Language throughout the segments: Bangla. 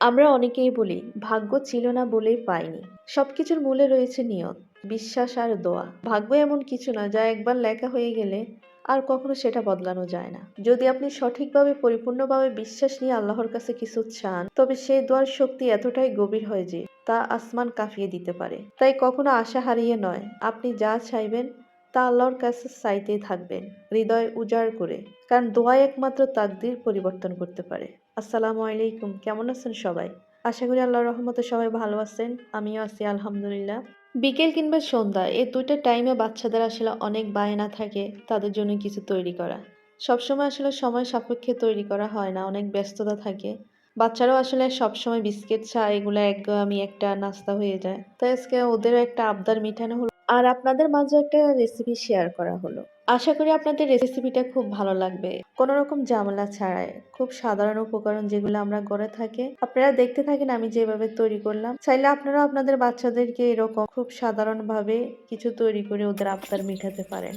আমরা অনেকেই বলি, ভাগ্য ছিল না বলেই পাইনি। সবকিছুর মূলে রয়েছে নিয়ত, বিশ্বাস আর দোয়া। ভাগ্য এমন কিছু না, যা একবার লেখা হয়ে গেলে আর কখনো সেটা বদলানো যায় না। যদি আপনি সঠিকভাবে, পরিপূর্ণভাবে বিশ্বাস নিয়ে আল্লাহর কাছে কিছু চান, তবে সেই দোয়ার শক্তি এতটাই গভীর হয় যে তা আসমান কাঁপিয়ে দিতে পারে। তাই কখনো আশা হারিয়ে নয়, আপনি যা চাইবেন তা আল্লাহর কাছে চাইতেই থাকবেন, হৃদয় উজাড় করে। কারণ দোয়া একমাত্র তাকদির পরিবর্তন করতে পারে। আসসালামু আলাইকুম। কেমন আছেন সবাই? আশা করি আল্লাহর রহমতে সবাই ভালো আছেন। আমিও আছি, আলহামদুলিল্লাহ। বিকেল কিংবা সন্ধ্যা, এই দুইটা টাইমে বাচ্চাদের আসলে অনেক বায়না থাকে তাদের জন্য কিছু তৈরি করা। সবসময় আসলে সময় সাপেক্ষে তৈরি করা হয় না, অনেক ব্যস্ততা থাকে। বাচ্চারাও আসলে সবসময় বিস্কিট, চা, এগুলো একঘেয়েমি একটা নাস্তা হয়ে যায়। তাই আজকে ওদেরও একটা আবদার মিঠানো হলো আর আপনাদের মাঝে একটা রেসিপি শেয়ার করা হলো। আশা করি আপনাদের রেসিপিটা খুব ভালো লাগবে। কোনো রকম জামলা ছাড়াই। খুব সাধারণ উপকরণ যেগুলো আমরা করে থাকি। আপনারা দেখতে থাকেন, আমি যেভাবে তৈরি করলাম। চাইলে আপনারা আপনাদের বাচ্চাদেরকে এরকম খুব সাধারণভাবে কিছু তৈরি করে ওদের আবদার মেটাতে পারেন।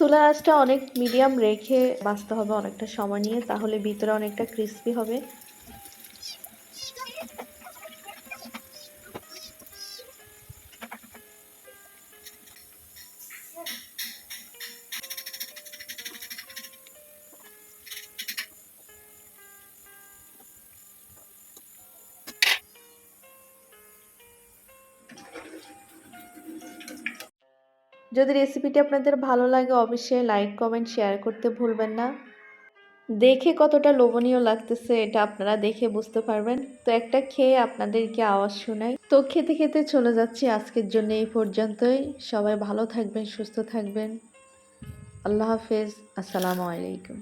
চুলা আঁচটা অনেক মিডিয়াম রেখে বাঁচতে হবে অনেকটা সময় নিয়ে, তাহলে ভিতরে অনেকটা ক্রিস্পি হবে। যদি রেসিপিটি আপনাদের ভালো লাগে, অবশ্যই লাইক কমেন্ট শেয়ার করতে ভুলবেন না। দেখে কতটা লোভনীয় লাগতেছে, এটা আপনারা দেখে বুঝতে পারবেন। তো একটা খেয়ে আপনাদেরকে আওয়াজ শোনাই। তো খেতে খেতে চলে যাচ্ছি আজকের জন্য এই পর্যন্তই। সবাই ভালো থাকবেন, সুস্থ থাকবেন। আল্লাহ হাফেজ। আসসালামু আলাইকুম।